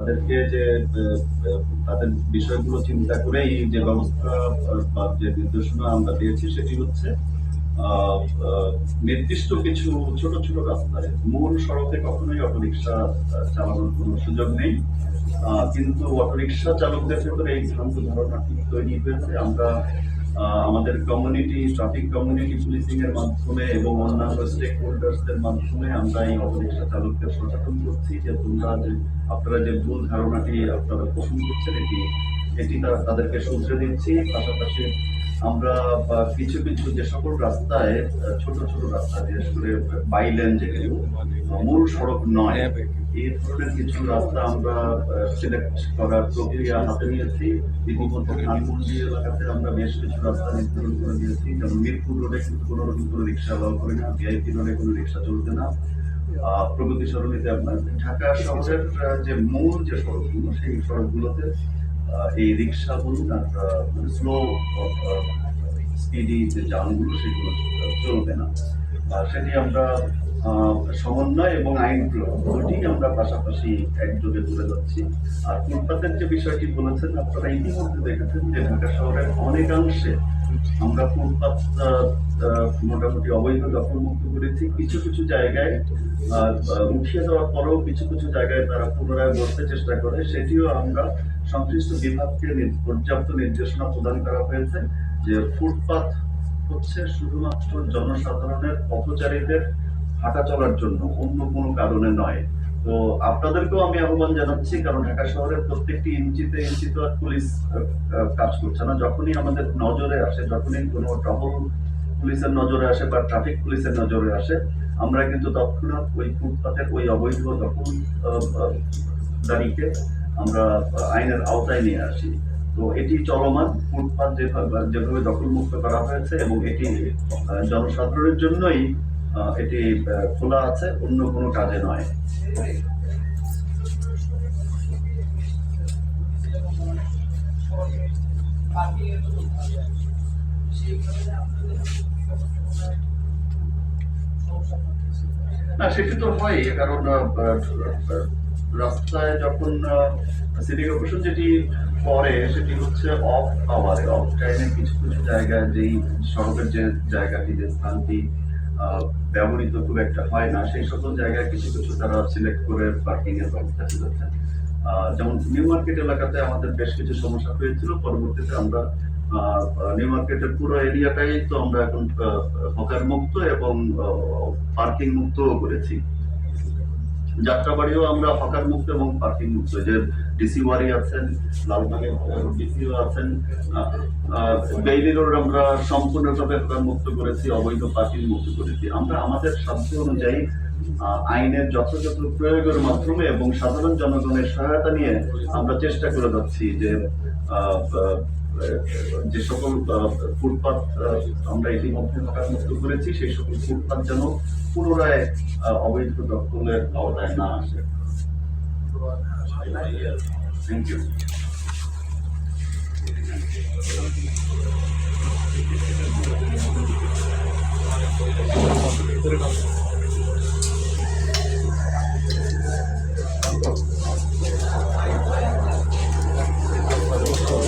তাদেরকে যে তাদের বিষয়গুলো চিন্তা করেই যে ব্যবস্থা, বা যে নির্দেশনা আমরা পেয়েছি সেটি হচ্ছে নির্দিষ্ট কিছু ছোট ছোট রাস্তায়। মূল সড়কে কখনোই অটোরিকশা চালানোর কোনো সুযোগ নেই। কিন্তু অটোরিকশা চালকদের ভেতরে এই ভ্রান্ত ধারণাটি তৈরি হয়েছে। আমরা আমাদের কমিউনিটি ট্রাফিক কমিউনিটি পুলিশিং এর মাধ্যমে এবং অন্যান্য স্টেক হোল্ডার্সদের মাধ্যমে আমরা এই অটোরিক্সা চালকদের সচেতন করছি যে তোমরা যে, আপনারা যে ভুল ধারণাটি আপনারা পোষণ করছেন এটি এটি তারা তাদেরকে শুধরে দিচ্ছি পাশাপাশি আমরা কিছু কিছু যে সকল রাস্তায় ছোট ছোট রাস্তা, বিশেষ করে বাইলেন যেগুলো মূল সড়ক নয় এই ধরনের কিছু রাস্তা আমরা সিলেক্ট করার প্রক্রিয়া হাতে নিয়েছি। ইতিমধ্যে ধানমন্ডি এলাকাতে আমরা বেশ কিছু রাস্তা নির্ধারণ করে দিয়েছি। যেমন মিরপুর রোডে কিন্তু কোনো রকম কোনো রিক্সা অ্যালাউ করে না, ভিআইপি রোডে কোনো রিক্সা চলবে না। প্রগতি সরণিতে আপনার ঢাকা শহরের যে মূল যে সড়কগুলো, সেই সড়কগুলোতে এই রিক্সা বলুন আর স্লো স্পিডি যে যানগুলো সেগুলো চলবে না। সেটি আমরা সমন্বয় এবং আইন প্রয়োগ। দুটি আমরা পাশাপাশি একযোগে তুলে যাচ্ছি আর ফুটপাতের যে বিষয়টি বলেছেন, আপনারা ইতিমধ্যে দেখেছেন যে ঢাকা শহরের অনেকাংশে আমরা ফুটপাত মোটামুটি অবৈধ দখলমুক্ত করেছি। কিছু কিছু জায়গায় উঠিয়ে দেওয়ার পরেও কিছু কিছু জায়গায় তারা পুনরায় বসতে চেষ্টা করে। সেটিও আমরা সংশ্লিষ্ট বিভাগকে পর্যাপ্ত নির্দেশনা প্রদান করা হয়েছে যে ফুটপাত হচ্ছে শুধুমাত্র জনসাধারণের, পথচারীদের হাঁটা চলার জন্য, অন্য কোনো কারণে নয়। তো আপনাদেরকেও আমি আহ্বান জানাচ্ছি, কারণ ঢাকা শহরের প্রত্যেকটি ইঞ্চিতে ইঞ্চিতে পুলিশ কাজ করছে না। যখনই আমাদের নজরে আসে, যখনই কোনো টহল পুলিশের নজরে আসে বা ট্রাফিক পুলিশের নজরে আসে, আমরা কিন্তু তৎক্ষণাৎ ওই ফুটপাতের ওই অবৈধ দখল দাঁড়িয়ে আমরা আইনের আওতায় নিয়ে আসি। তো এটি চলমান ফুটপাত যেভাবে দখলমুক্ত করা হয়েছে এবং এটি জনসাধারণের জন্যই এটি খোলা আছে, অন্য কোনো কাজে নয়। না, সেটি তো হয়, কারণ রাস্তায় যখন সিটি কর্পোরেশন যেটি করে, সেটি হচ্ছে অফ আওয়ারে অফ টাইমে কিছু কিছু জায়গায় যেই সড়কের যে জায়গাটি, যে স্থানটি ব্যবহৃত খুব একটা হয় না। সেই সকল জায়গায় কিছু কিছু তারা সিলেক্ট করে পার্কিং এর ব্যবস্থা করেছেন যেমন নিউ মার্কেট এলাকাতে আমাদের বেশ কিছু সমস্যা হয়েছিল। পরবর্তীতে আমরা নিউ মার্কেটের পুরো এরিয়াটাই তো আমরা এখন হকার মুক্ত এবং পার্কিং মুক্তও করেছি। যাত্রাবাড়িও আমরা হকার মুক্ত এবং পার্কিং মুক্ত। যে ডিসি ওয়ারি আছেন লালবাগের ডিসিও আছেন বেইলি রোড আমরা সম্পূর্ণভাবে হকার মুক্ত করেছি, অবৈধ পার্কিং মুক্ত করেছি। আমরা আমাদের সাধ্য অনুযায়ী আইনের যথাযথ প্রয়োগের মাধ্যমে এবং সাধারণ জনগণের সহায়তা নিয়ে আমরা চেষ্টা করে যাচ্ছি যে যে সকল ফুটপাত আমরা ইতিমধ্যে মুক্ত করেছি সেই সকল ফুটপাত যেন পুনরায় অবৈধ দখলের আওতায় না আসে। Thank you